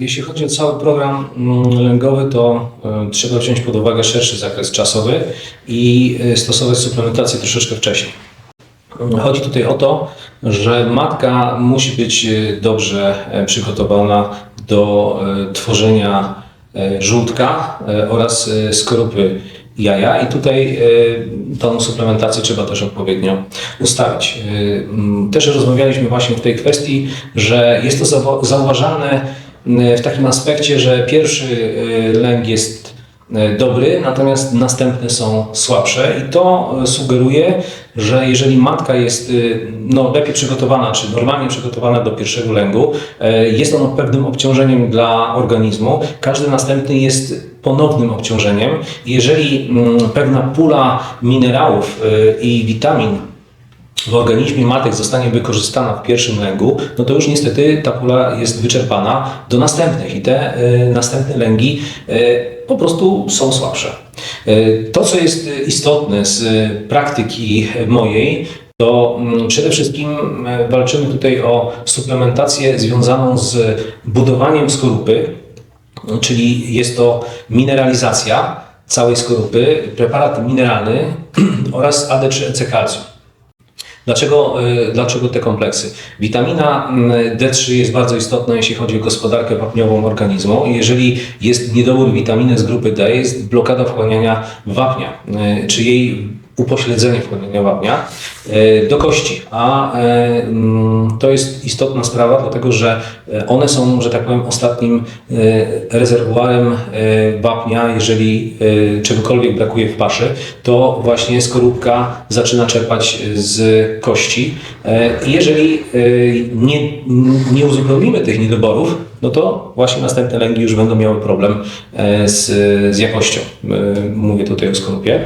Jeśli chodzi o cały program mm, lęgowy, to e, trzeba wziąć pod uwagę szerszy zakres czasowy i e, stosować suplementację troszeczkę wcześniej. Chodzi tutaj o to, że matka musi być e, dobrze przygotowana do tworzenia żółtka oraz skorupy jaja i tutaj tą suplementację trzeba też odpowiednio ustawić. Też rozmawialiśmy właśnie w tej kwestii, że jest to zau- zauważalne w takim aspekcie, że pierwszy e, lęk jest e, dobry, natomiast następne są słabsze i to e, sugeruje, że jeżeli matka jest e, no, lepiej przygotowana, czy normalnie przygotowana do pierwszego lęgu, e, jest ono pewnym obciążeniem dla organizmu. Każdy następny jest ponownym obciążeniem. Jeżeli mm, pewna pula minerałów e, i witamin w organizmie matek zostanie wykorzystana w pierwszym lęgu, no to już niestety ta pula jest wyczerpana do następnych i te e, następne lęgi e, po prostu są słabsze. E, to, co jest istotne z e, praktyki mojej, to mm, przede wszystkim walczymy tutaj o suplementację związaną z budowaniem skorupy, czyli jest to mineralizacja całej skorupy, preparat mineralny oraz AD3-EC kalcium. Dlaczego, y, dlaczego te kompleksy? Witamina mm, D3 jest bardzo istotna, jeśli chodzi o gospodarkę wapniową organizmu. Jeżeli jest niedobór witaminy z grupy D, jest blokada wchłaniania wapnia, y, czy jej upośledzenie wchłaniania wapnia y, do kości. A y, mm, to jest istotna sprawa, dlatego że y, one są, że tak powiem, ostatnim rezerwuarem wapnia. Jeżeli czegokolwiek brakuje w paszy, to właśnie skorupka zaczyna czerpać z kości. Jeżeli nie, nie uzupełnimy tych niedoborów, no to właśnie następne lęgi już będą miały problem z, z jakością. Mówię tutaj o skorupie.